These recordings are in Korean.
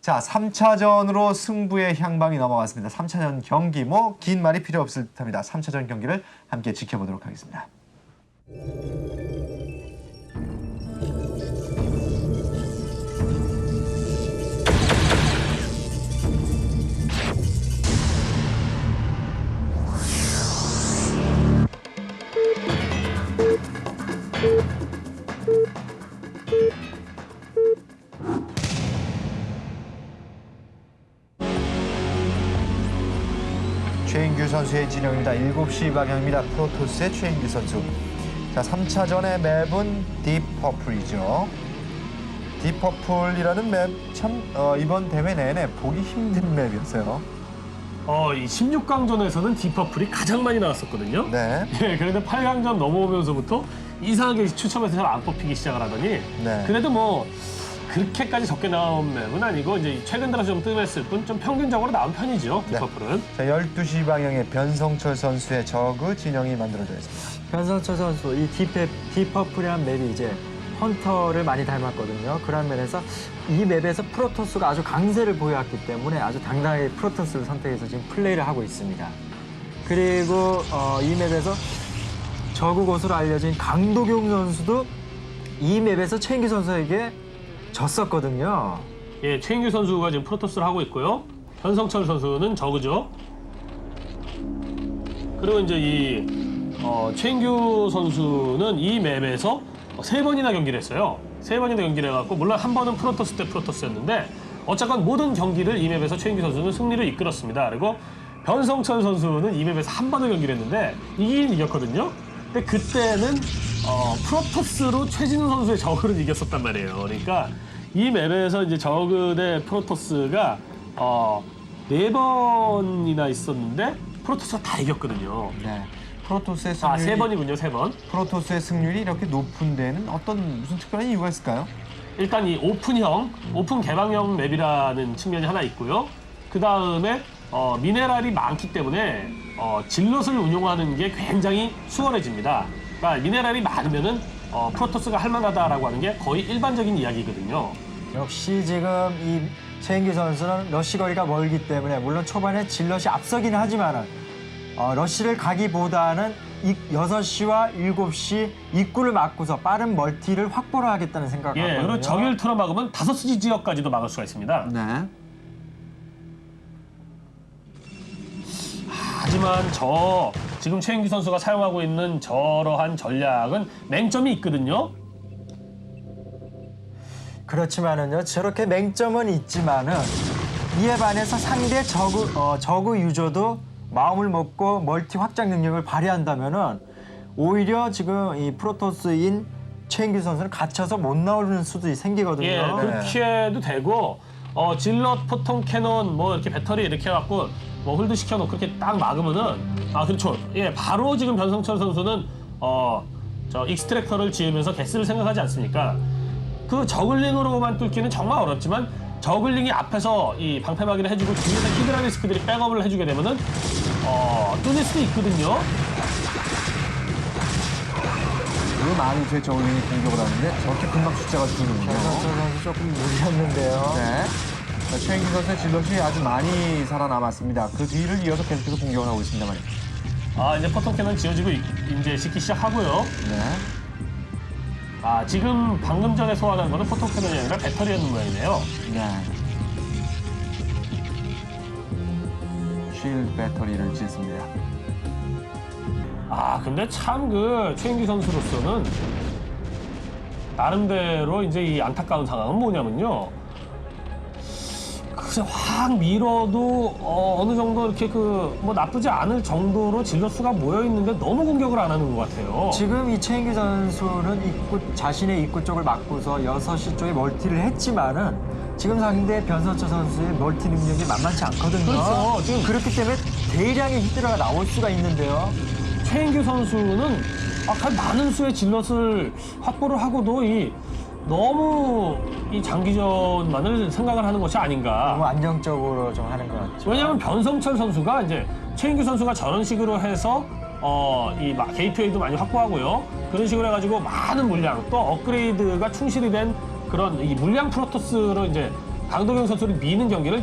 자, 3차전으로 승부의 향방이 넘어갔습니다. 3차전 경기 뭐 긴 말이 필요 없을 듯합니다. 3차전 경기를 함께 지켜보도록 하겠습니다. 선수의 진영입니다. 7시 방향입니다. 프로토스의 최인규 선수. 자, 3차전의 맵은 딥퍼플이죠. 딥퍼플이라는 맵 참 어, 이번 대회 내내 보기 힘든 맵이었어요. 어, 이 16강전에서는 디퍼플이 가장 많이 나왔었거든요. 네. 예, 그런데 8강전 넘어오면서부터 이상하게 추첨해서 잘 안 뽑히기 시작을 하더니 네. 그래도 뭐 그렇게까지 적게 나온 맵은 아니고 이제 최근 들어서 좀 뜸했을 뿐 좀 평균적으로 나온 편이죠. 네. 디퍼플은. 자, 12시 방향에 변성철 선수의 저그 진영이 만들어져 있습니다. 변선철 선수 이 딥페, 딥퍼플이라는 맵이 이제 헌터를 많이 닮았거든요. 그런 면에서 이 맵에서 프로토스가 아주 강세를 보여왔기 때문에 아주 당당하게 프로토스를 선택해서 지금 플레이를 하고 있습니다. 그리고 어, 이 맵에서 저그 곳으로 알려진 강도경 선수도 이 맵에서 최인기 선수에게 졌었거든요. 예, 최인규 선수가 지금 프로토스를 하고 있고요. 현성철 선수는 저그죠. 그리고 이제 이 어, 최인규 선수는 이 맵에서 세 번이나 경기를 했어요. 세 번이나 경기를 해갖고 물론 한 번은 프로토스 때 프로토스였는데 어쨌건 모든 경기를 이 맵에서 최인규 선수는 승리를 이끌었습니다. 그리고 변성철 선수는 이 맵에서 한 번을 경기를 했는데 이기긴 이겼거든요. 근데 그때는 어, 프로토스로 최진우 선수의 저그를 이겼었단 말이에요. 그러니까 이 맵에서 이제 저그 대 프로토스가 어, 네 번이나 있었는데 프로토스가 다 이겼거든요. 네. 프로토스의 승률이 아, 세 번이군요, 세 번. 프로토스의 승률이 이렇게 높은 데는 어떤 무슨 특별한 이유가 있을까요? 일단 이 오픈형, 오픈 개방형 맵이라는 측면이 하나 있고요. 그 다음에 어, 미네랄이 많기 때문에 어, 질럿을 운용하는 게 굉장히 수월해집니다. 그러니까 미네랄이 많으면은 어, 프로토스가 할만하다라고 하는 게 거의 일반적인 이야기거든요. 역시 지금 이 최인기 선수는 러쉬 거리가 멀기 때문에 물론 초반에 질럿이 앞서기는 하지만은 어, 러쉬를 가기보다는 이 6시와 7시 입구를 막고서 빠른 멀티를 확보를 하겠다는 생각을 예, 하거든요. 그리고 정일 틀어 막으면 다섯 시 지역까지도 막을 수가 있습니다. 네. 하지만 저 지금 최인규 선수가 사용하고 있는 저러한 전략은 맹점이 있거든요. 그렇지만은요 저렇게 맹점은 있지만은 이에 반해서 상대 저그 어, 저그 유저도 마음을 먹고 멀티 확장 능력을 발휘한다면은 오히려 지금 이 프로토스인 최인규 선수는 갇혀서 못 나오는 수도 생기거든요. 예, 그렇게 해도 되고 어, 질럿, 포통 캐논, 뭐 이렇게 배터리 이렇게 해갖고 뭐 홀드 시켜놓고 그렇게 딱 막으면은 아 그렇죠. 예, 바로 지금 변성철 선수는 어 저 익스트랙터를 지으면서 개스를 생각하지 않습니까? 그 저글링으로만 뚫기는 정말 어렵지만 저글링이 앞에서 이 방패막이를 해주고 뒤에서 히드라 리스크들이 백업을 해주게 되면은 어 뚫릴 수도 있거든요. 그 많은 수의 저울링이 공격을 하는데 저렇게 금방 숫자가 주는군요. 변선철 선수 조금 무리였는데요. 네. 자, 최인기 선수의 질럿이 아주 많이 살아남았습니다. 그 뒤를 이어서 계속해서 공격을 하고 있습니다 말이죠. 아 이제 포통 캐논 지어지고 있- 이제 짓기 시작하고요. 네. 아 지금 방금 전에 소환한 거는 포통 캐논이 아니라 배터리였는 모양이네요. 네. 쉴 배터리를 짓습니다. 아 근데 참 그 최인기 선수로서는 나름대로 이제 이 안타까운 상황은 뭐냐면요. 그냥 확 밀어도 어, 느 정도 이렇게 그 뭐 나쁘지 않을 정도로 질럿 수가 모여 있는데 너무 공격을 안 하는 것 같아요. 지금 이 최인규 선수는 입구 자신의 입구 쪽을 막고서 6시 쪽에 멀티를 했지만은 지금 상대 변선철 선수의 멀티 능력이 만만치 않거든요. 그렇죠. 지금- 그렇기 때문에 대량의 히드라가 나올 수가 있는데요. 최인규 선수는 아까 많은 수의 질럿을 확보를 하고도 이 너무 이 장기전만을 생각을 하는 것이 아닌가. 너무 안정적으로 좀 하는 것 같죠. 왜냐하면 변성철 선수가 이제 최인규 선수가 저런 식으로 해서 어, 이 마- 게이트웨이도 많이 확보하고요. 그런 식으로 해가지고 많은 물량 또 업그레이드가 충실이 된 그런 이 물량 프로토스로 이제 강도경 선수를 미는 경기를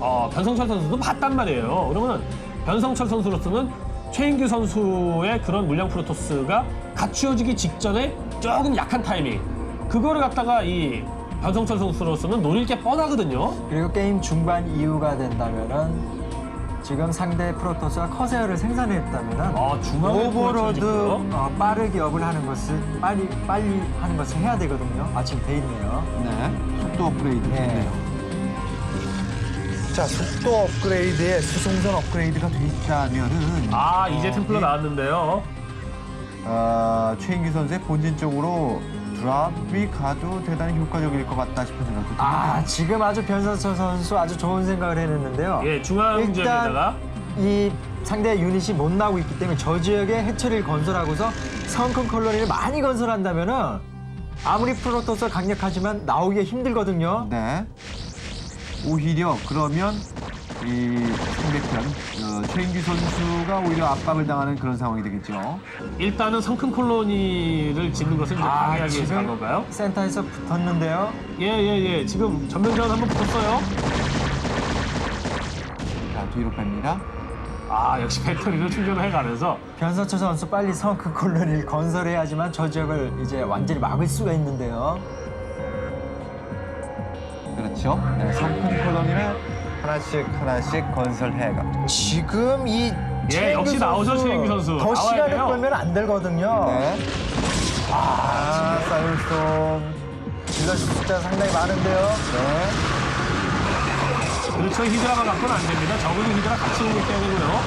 어, 변성철 선수도 봤단 말이에요. 그러면 변성철 선수로서는 최인규 선수의 그런 물량 프로토스가 갖추어지기 직전에 조금 약한 타이밍 그거를 갖다가 이 변성철 선수로서는 노릴 게 뻔하거든요. 그리고 게임 중반 이후가 된다면은 지금 상대 프로토스가 커세어를 생산했다면은 아, 중앙에 오버로드. 어, 빠르게 업을 하는 것을 빨리 빨리 하는 것을 해야 되거든요. 아 지금 돼 있네요. 네. 속도 업그레이드 네. 좋네요. 자, 속도 업그레이드에 수송선 업그레이드가 돼 있다면은 아 이제 어, 템플러 이- 나왔는데요. 아, 최인기 선수의 본진 쪽으로 드랍이 가도 대단히 효과적일 것 같다 싶은 생각도 드는데. 아 지금 아주 변선철 선수 아주 좋은 생각을 해냈는데요. 예 중앙 지역에다가 이 상대 유닛이 못 나오고 있기 때문에 저 지역에 해처리를 건설하고서 성큰 콜로니를 많이 건설한다면은 아무리 프로토스가 강력하지만 나오기가 힘들거든요. 네. 오히려 그러면 이 상대편 어, 최인규 선수가 오히려 압박을 당하는 그런 상황이 되겠죠. 일단은 성큰 콜로니를 짓는 것을 이제 아, 방해하기 위해서 한 지금 건가요? 센터에서 붙었는데요. 예예예 지금 전면전 한번 붙었어요. 자, 뒤로 뺍니다. 아 역시 배터리를 충전해 가면서 변선철 선수 빨리 성큰 콜로니를 건설해야지만 저 지역을 이제 완전히 막을 수가 있는데요. 그렇죠. 네, 성큰 콜로니를 하나씩 하나씩 건설해가. 지금 이 최인규 역시 나오죠, 최인규 선수. 더 나와야 시간을 돼요. 끌면 안 되거든요. 네. 아, 사이언스톰. 질럿 숫자 상당히 많은데요. 네. 그렇죠 히드라가 갖고는 안 됩니다. 저글링 히드라 같이 공격해야 되고요.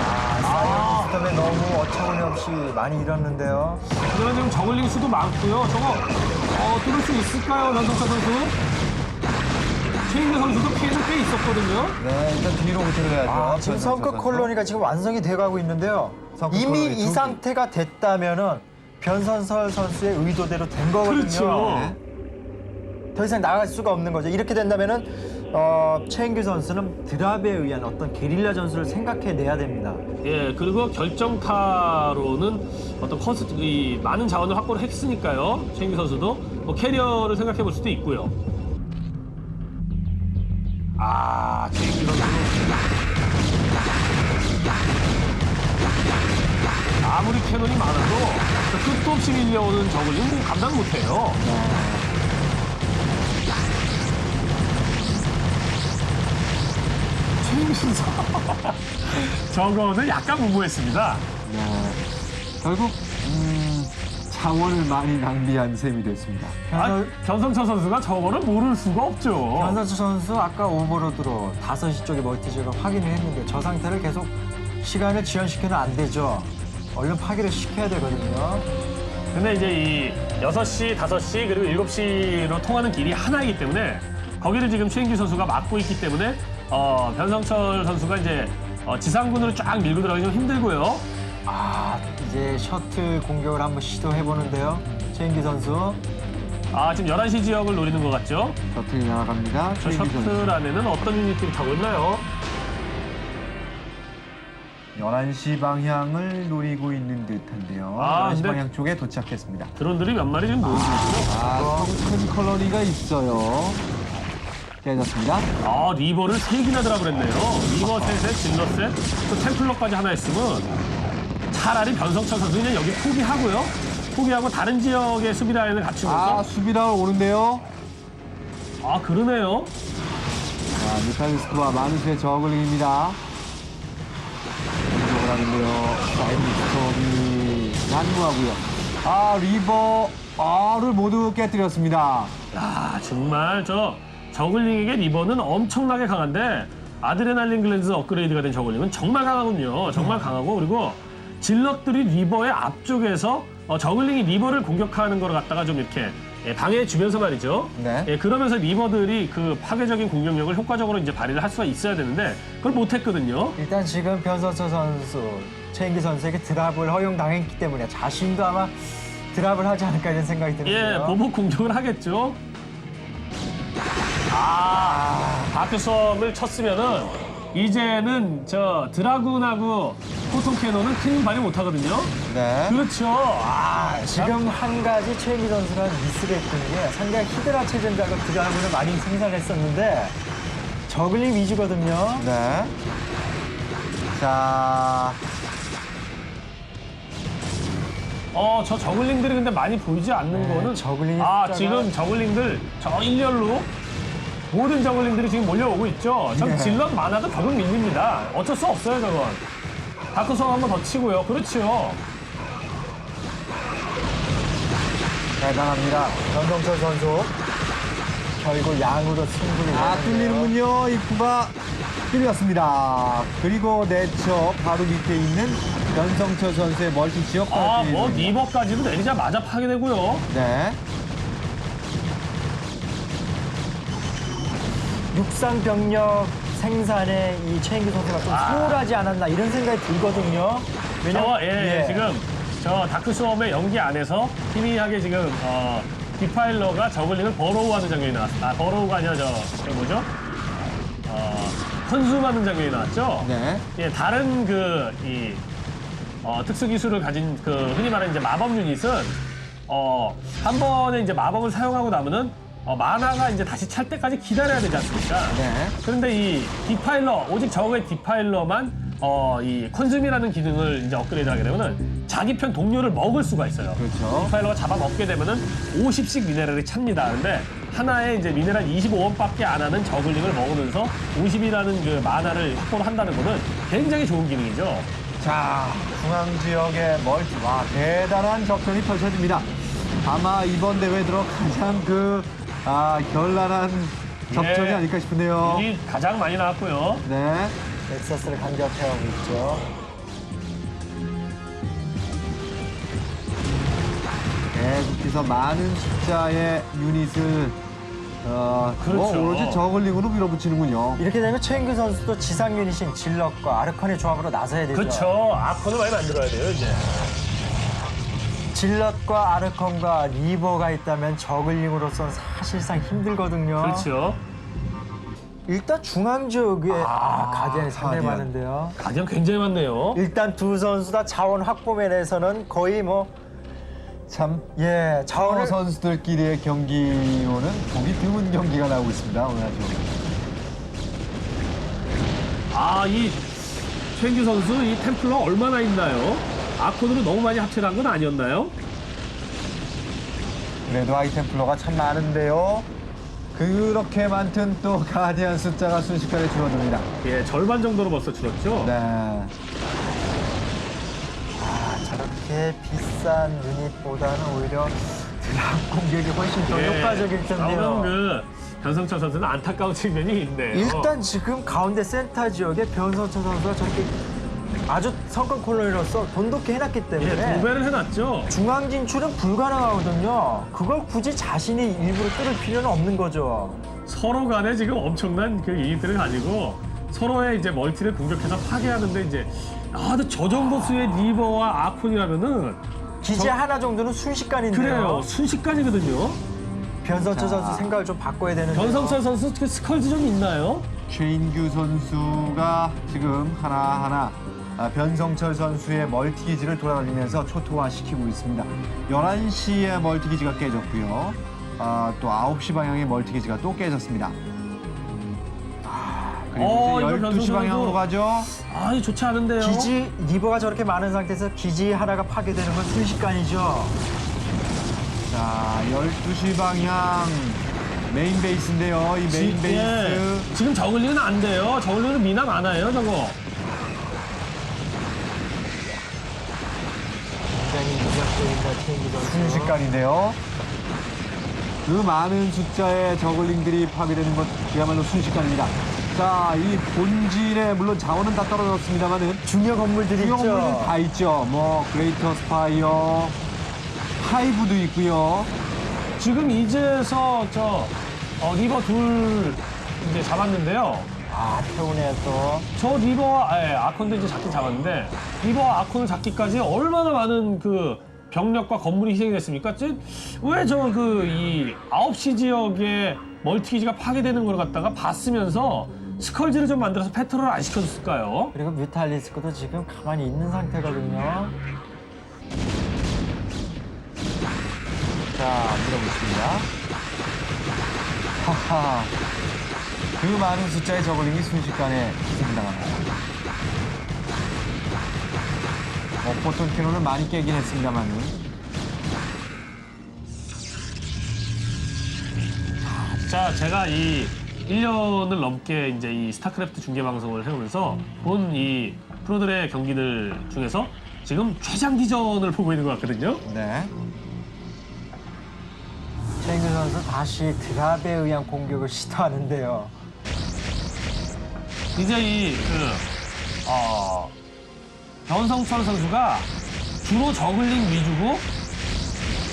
아, 사이언스톰에 너무 어처구니 없이 많이 잃었는데요. 그러나 지금 저글링 수도 많고요. 저거 어, 뚫을 수 있을까요, 변성철 선수? 최인규 선수도 피해는 꽤 있었거든요. 네, 일단 뒤로부터 해야죠. 아, 지금 성급 콜로니가 지금 완성이 돼가고 있는데요. 성급 이미 콜로니 이 두. 상태가 됐다면은 변선설 선수의 의도대로 된 거거든요. 그렇죠. 네. 더 이상 나갈 수가 없는 거죠. 이렇게 된다면은 어, 최인규 선수는 드랍에 의한 어떤 게릴라 전술을 생각해내야 됩니다. 예, 그리고 결정타로는 어떤 커스, 이 많은 자원을 확보를 했으니까요. 최인규 선수도 뭐 캐리어를 생각해 볼 수도 있고요. 아, 선수. 아무리 캐논이 많아도 그 끝도 없이 밀려오는 저글링 뭐 감당 못해요. 선수. 저거는 약간 무모했습니다. 네. 결국 음, 자원을 많이 낭비한 셈이 됐습니다. 아, 변선, 변성철 선수가 저거를 모를 수가 없죠. 변선수 선수 아까 오버로드로 5시 쪽에 멀티지역을 확인을 했는데 저 상태를 계속 시간을 지연시켜는 안 되죠. 얼른 파괴를 시켜야 되거든요. 근데 이제 이 6시, 5시, 그리고 7시로 통하는 길이 하나이기 때문에 거기를 지금 최인규 선수가 막고 있기 때문에 어, 변성철 선수가 이제 어, 지상군으로 쫙 밀고 들어가기 좀 힘들고요. 아, 이제 셔틀 공격을 한번 시도해 보는데요. 최인기 선수. 아, 지금 11시 지역을 노리는 것 같죠? 셔틀이 나갑니다. 저 최인기 선수. 셔틀 안에는 어떤 유닛들이 타고 있나요? 11시 방향을 노리고 있는 듯한데요. 아, 11시 근데- 방향 쪽에 도착했습니다. 드론들이 몇 마리 지금 노리고 있고요. 아, 큰 컬러리가 있어요. 깨졌습니다. 아, 리버를 세개나 했네요. 리버 셋에 질러 셋, 또 템플러까지 하나 했으면 차라리 변성철 선수 그냥 여기 포기하고요. 포기하고 다른 지역의 수비 라인을 아, 갖추면서 수비라운 오는데요. 아, 그러네요. 자, 미탈리스크와 마누스의 저글링입니다. 공격을 하는데요. 사이언스톰이 난무하고요. 아, 리버, 아를 모두 깨뜨렸습니다. 야, 정말 저 저글링에게 리버는 엄청나게 강한데 아드레날린 글랜즈 업그레이드가 된 저글링은 정말 강하군요. 정말 강하고 그리고 질럿들이 리버의 앞쪽에서 어, 저글링이 리버를 공격하는 걸 갖다가 좀 이렇게 예, 방해해 주면서 말이죠. 네. 예, 그러면서 리버들이 그 파괴적인 공격력을 효과적으로 이제 발휘를 할 수가 있어야 되는데 그걸 못했거든요. 일단 지금 변선수 선수, 최인기 선수에게 드랍을 허용당했기 때문에 자신도 아마 드랍을 하지 않을까 이런 생각이 예, 드는데요. 보복 공격을 하겠죠. 아, 다크섬을 쳤으면은 이제는 저 드라군하고 포통 캐논은 큰힘 발휘 못하거든요. 네. 그렇죠. 아, 지금 한 가지 최민기 선수가 미스가 했던 게 상대가 히드라 체전작을 드라군을 많이 생산했었는데 저글링 위주거든요. 네. 자, 어, 저 저글링들이 근데 많이 보이지 않는 네, 거는 저글링의 아, 숫자가- 지금 저글링들 저 일렬로 모든 저글링들이 지금 몰려오고 있죠. 전 네. 질럿 많아도 벽은 밀립니다. 어쩔 수 없어요, 저건. 다크성 한번 더 치고요. 그렇죠. 대단합니다. 전동철 선수 결국 양으로 승부를 아, 내는데요. 뚫리는군요. 입구가 뚫렸습니다. 그리고 내쳐 바로 밑에 있는 변성철 선수의 멀티 지역까지. 아, 뭐 리버까지도 내리자마자 파괴되고요. 네. 육상 병력 생산에 이 최인기 선수가 좀 아. 소홀하지 않았나 이런 생각이 들거든요. 저, 예, 예. 지금 저 다크스웜의 연기 안에서 희미하게 지금 어, 디파일러가 저글링을 버로우하는 장면이 나왔어요. 아, 버로우가 아니라 저, 저 뭐죠? 어, 컨숨하는 장면이 나왔죠? 네. 예, 다른 그, 이, 어, 특수 기술을 가진 그, 흔히 말하는 이제 마법 유닛은, 어, 한 번에 이제 마법을 사용하고 나면은, 어, 만화가 이제 다시 찰 때까지 기다려야 되지 않습니까? 네. 그런데 이 디파일러, 오직 적의 디파일러만, 어, 이 컨즘이라는 기능을 이제 업그레이드 하게 되면은, 자기 편 동료를 먹을 수가 있어요. 그렇죠. 디파일러가 잡아먹게 되면은 50씩 미네랄이 찹니다. 근데 하나에 이제 미네랄 25원밖에 안 하는 저글링을 먹으면서 50이라는 그 만화를 확보를 한다는 거는 굉장히 좋은 기능이죠. 자, 중앙 지역의 멀티. 와, 대단한 접전이 펼쳐집니다. 아마 이번 대회 들어 가장 그, 아, 결란한 접전이 예. 아닐까 싶은데요. 이 가장 많이 나왔고요. 네. 넥서스를 간격해오고 있죠. 계속해서 많은 숫자의 유닛을 어, 뭐 그렇죠. 오로지 저글링으로 밀어붙이는군요. 이렇게 되면 최인규 선수도 지상 유닛인 질럿과 아르컨의 조합으로 나서야 되죠. 그렇죠. 아콘을 많이 만들어야 돼요, 이제. 질럿과 아르컨과 리버가 있다면 저글링으로선 사실상 힘들거든요. 그렇죠. 일단 중앙 지역에 아, 가디안이 상당히 가디안. 많은데요. 가디언 굉장히 많네요. 일단 두 선수 다 자원 확보 면에서는 거의 뭐참 예, 자원의 자원을 선수들끼리의 경기로는 보기 드문 경기가 나오고 있습니다. 오늘 아주. 아, 이 최인규 선수 이 템플러 얼마나 있나요? 아콘으로 너무 많이 합체를 한건 아니었나요? 그래도 아이템플러가 참 많은데요. 그렇게 많든 또 가디안 숫자가 순식간에 줄어듭니다. 예, 절반 정도로 벌써 줄었죠. 네. 아, 저렇게 비싼 유닛보다는 오히려 드랍 공격이 훨씬 더 예, 효과적일 텐데요. 그 변성철 선수는 안타까운 측면이 있네요. 일단 지금 가운데 센터 지역에 변선철 선수가 저렇게 아주 성권 콜로니로서 돈독히 해놨기 예, 때문에 두 배를 해놨죠. 중앙 진출은 불가능하거든요. 그걸 굳이 자신이 일부러 뚫을 필요는 없는 거죠. 서로 간에 지금 엄청난 그 유닛들을 가지고 서로의 이제 멀티를 공격해서 파괴하는데 이제 아, 근데 저 정도 수의 리버와 아콘이라면은 기지 저- 하나 정도는 순식간인데요. 그래요. 순식간이거든요. 변선철 자. 선수 생각을 좀 바꿔야 되는데. 변성철 선수 그 스컬지 좀 있나요? 최인규 선수가 지금 하나하나 아, 변성철 선수의 멀티기지를 돌아다니면서 초토화시키고 있습니다. 11시에 멀티기지가 깨졌고요. 아, 또 9시 방향의 멀티기지가 또 깨졌습니다. 아, 그리고 어, 이제 이거 12시 변성철 방향으로 선수. 가죠. 아, 이 좋지 않은데요. 기지 리버가 저렇게 많은 상태에서 기지 하나가 파괴되는 건 순식간이죠. 자, 12시 방향 메인 베이스인데요. 이 메인 지- 베이스. 예. 지금 저글링은 안 돼요. 저글링은 미나 많아요, 저거. 굉장히 무력적인 체인지 선수. 순식간인데요. 그 많은 숫자의 저글링들이 파괴되는 것 그야말로 순식간입니다. 자, 이 본질에 물론 자원은 다 떨어졌습니다만은 중요 건물들이 주요 있죠. 건물은 다 있죠. 뭐 그레이터 스파이어, 하이브도 있고요. 지금 이제서 저 어, 리버 둘 이제 잡았는데요. 아, 태운에 또. 저 리버와 아, 예, 아콘도 이제 잡긴 잡았는데 리버와 아콘을 잡기까지 얼마나 많은 그 병력과 건물이 희생이 됐습니까? 왜 저 그 이 9시 지역에 멀티기지가 파괴되는 걸 갖다가 봤으면서 스컬지를 좀 만들어서 패트롤 안 시켜줬을까요? 그리고 뮤탈리스크도 지금 가만히 있는 상태거든요. 자, 밀어붙입니다. 하하. 그 많은 숫자의 저글링이 순식간에 승당합니다. 어, 보통 캐논을 많이 깨긴 했습니다만은. 자, 제가 이 1년을 넘게 이제 이 스타크래프트 중계 방송을 해오면서 본 이 프로들의 경기들 중에서 지금 최장기전을 보고 있는 것 같거든요. 네. 최인규 선수 다시 드랍에 의한 공격을 시도하는데요. 이제 이, 그, 어, 변성철 선수가 주로 저글링 위주고,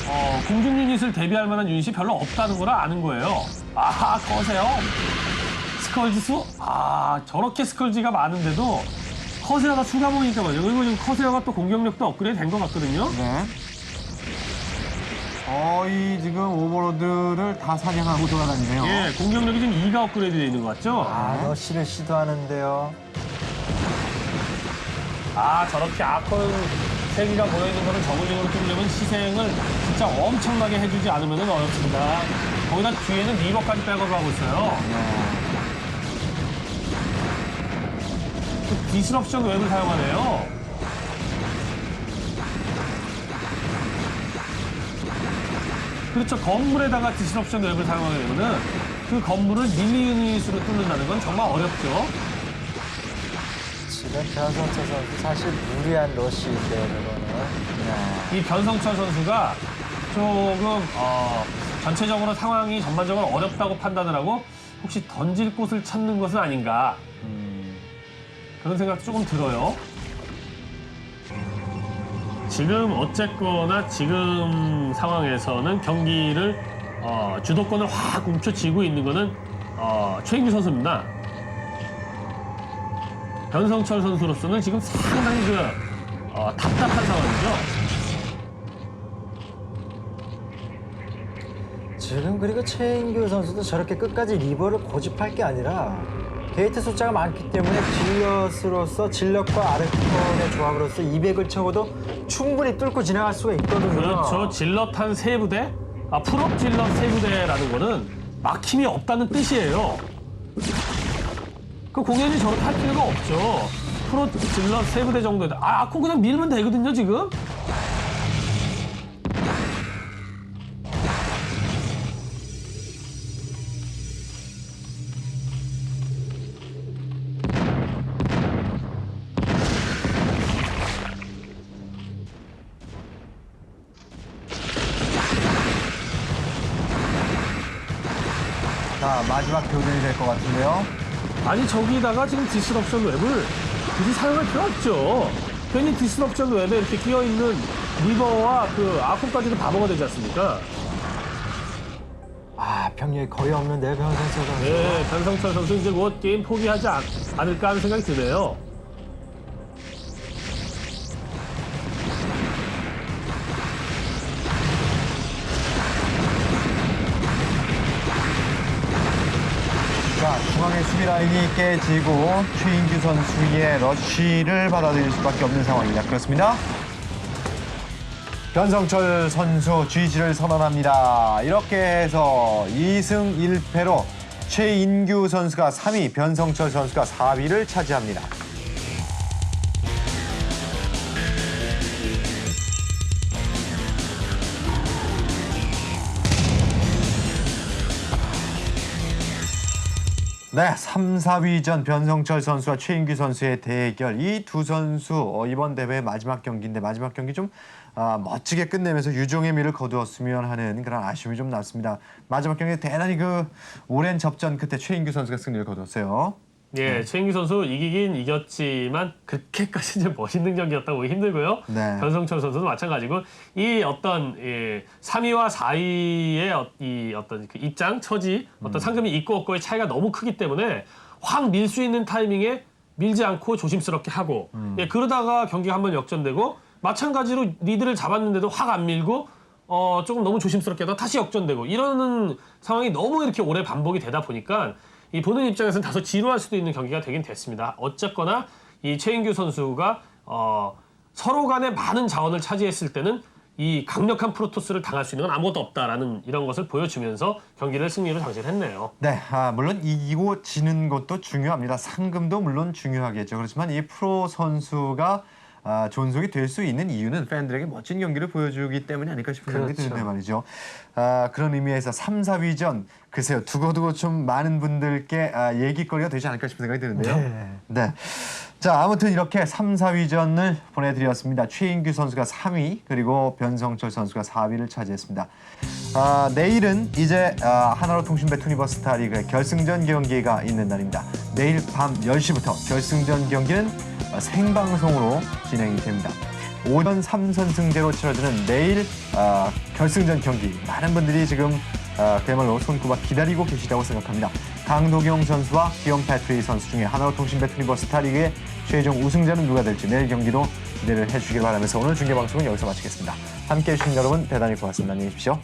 어, 공중 유닛을 대비할 만한 유닛이 별로 없다는 걸 아는 거예요. 아하, 거세요. 스컬지 수? 아, 저렇게 스컬지가 많은데도 커세어가 추가 모니까 말이죠. 그리고 지금 커세어가 또 공격력도 업그레이드 된 것 같거든요. 네. 거의 지금 오버로드를 다 사냥하고 돌아다니네요. 예, 공격력이 지금 2가 업그레이드 되어 있는 것 같죠? 아, 러시를 시도하는데요. 아 저렇게 아콘 세 개가 모여있는 거를 저글링으로 뚫려면 희생을 진짜 엄청나게 해주지 않으면 어렵습니다. 거기다 뒤에는 리버까지 백업을 하고 있어요. 그 디스럽션 웹을 사용하네요. 그렇죠. 건물에다가 디스럽션 웹을 사용하게 되면은 그 건물을 밀리 유닛으로 뚫는다는 건 정말 어렵죠. 지금 변성철 선수 사실 무리한 러시인데요, 그거는. 네. 이 변성철 선수가 조금 어, 전체적으로 상황이 전반적으로 어렵다고 판단을 하고 혹시 던질 곳을 찾는 것은 아닌가 그런 생각도 조금 들어요. 지금 어쨌거나 지금 상황에서는 경기를 어, 주도권을 확 움켜쥐고 있는 거는 어, 최인규 선수입니다. 변성철 선수로서는 지금 상당히 그 어, 답답한 상황이죠. 지금 그리고 최인규 선수도 저렇게 끝까지 리버를 고집할 게 아니라 게이트 숫자가 많기 때문에 질럿으로서 질럿과 아르콘의 조합으로서 200을 쳐고도 충분히 뚫고 지나갈 수가 있거든요. 그렇죠. 질럿 한 세 부대, 아 풀업 질럿 세 부대라는 거는 막힘이 없다는 뜻이에요. 그 공연이 저렇게 할 필요가 없죠. 프로 질럿 세 부대 정도에 아, 아코 그냥 밀면 되거든요 지금. 자, 마지막 교전이 될 것 같은데요. 아니 저기다가 지금 디스럽션 웹을 굳이 사용할 필요 없죠. 괜히 디스럽션 웹에 이렇게 끼어 있는 리버와 그 아코까지도 바보가 되지 않습니까? 아, 병력이 거의 없는데 변성철 선수. 네, 변성철 선수 이제 곧 게임 포기하지 않, 않을까 하는 생각이 드네요. 수비 라인이 깨지고 최인규 선수의 러쉬를 받아들일 수밖에 없는 상황입니다. 그렇습니다. 변성철 선수 GG를 선언합니다. 이렇게 해서 2승 1패로 최인규 선수가 3위, 변성철 선수가 4위를 차지합니다. 네, 3, 4위전 변성철 선수와 최인규 선수의 대결. 이 두 선수 어, 이번 대회 마지막 경기인데 마지막 경기 좀 아, 멋지게 끝내면서 유종의 미를 거두었으면 하는 그런 아쉬움이 좀 남습니다. 마지막 경기 대단히 그 오랜 접전 끝에 최인규 선수가 승리를 거뒀어요. 예, 최인기 선수 이기긴 이겼지만 그렇게까지 이제 멋있는 경기였다고 보기 힘들고요. 네. 변성철 선수도 마찬가지고 이 어떤 예, 3위와 4위의 어, 이 어떤 그 입장, 처지, 어떤 상금이 있고 없고의 차이가 너무 크기 때문에 확 밀 수 있는 타이밍에 밀지 않고 조심스럽게 하고 예, 그러다가 경기가 한번 역전되고 마찬가지로 리드를 잡았는데도 확 안 밀고 어, 조금 너무 조심스럽게 하다가 다시 역전되고 이러는 상황이 너무 이렇게 오래 반복이 되다 보니까 이 보는 입장에서는 다소 지루할 수도 있는 경기가 되긴 됐습니다. 어쨌거나 이 최인규 선수가 어, 서로 간에 많은 자원을 차지했을 때는 이 강력한 프로토스를 당할 수 있는 건 아무것도 없다라는 이런 것을 보여주면서 경기를 승리로 장식을 했네요. 네, 아, 물론 이기고 지는 것도 중요합니다. 상금도 물론 중요하겠죠. 그렇지만 이 프로 선수가 아, 존속이 될 수 있는 이유는 팬들에게 멋진 경기를 보여주기 때문이 아닐까 싶은 생각이 그렇죠. 드는데 말이죠. 아, 그런 의미에서 3, 4위전 글쎄요 두고두고 좀 많은 분들께 아, 얘기거리가 되지 않을까 싶은 생각이 드는데요. 네. 네. 자, 아무튼 이렇게 3, 4위전을 보내드렸습니다. 최인규 선수가 3위, 그리고 변성철 선수가 4위를 차지했습니다. 아, 내일은 이제 아, 하나로 통신 배 투니버스 스타리그의 결승전 경기가 있는 날입니다. 내일 밤 10시부터 결승전 경기는 아, 생방송으로 진행이 됩니다. 오전 3선승제로 치러지는 내일 아, 결승전 경기 많은 분들이 지금 아, 그야말로 손꼽아 기다리고 계시다고 생각합니다. 강도경 선수와 기욤 패트리 선수 중에 하나로 통신배 투니버스 스타리그의 최종 우승자는 누가 될지 내일 경기도 기대를 해주시길 바라면서 오늘 중계방송은 여기서 마치겠습니다. 함께해 주신 여러분 대단히 고맙습니다. 안녕히 계십시오.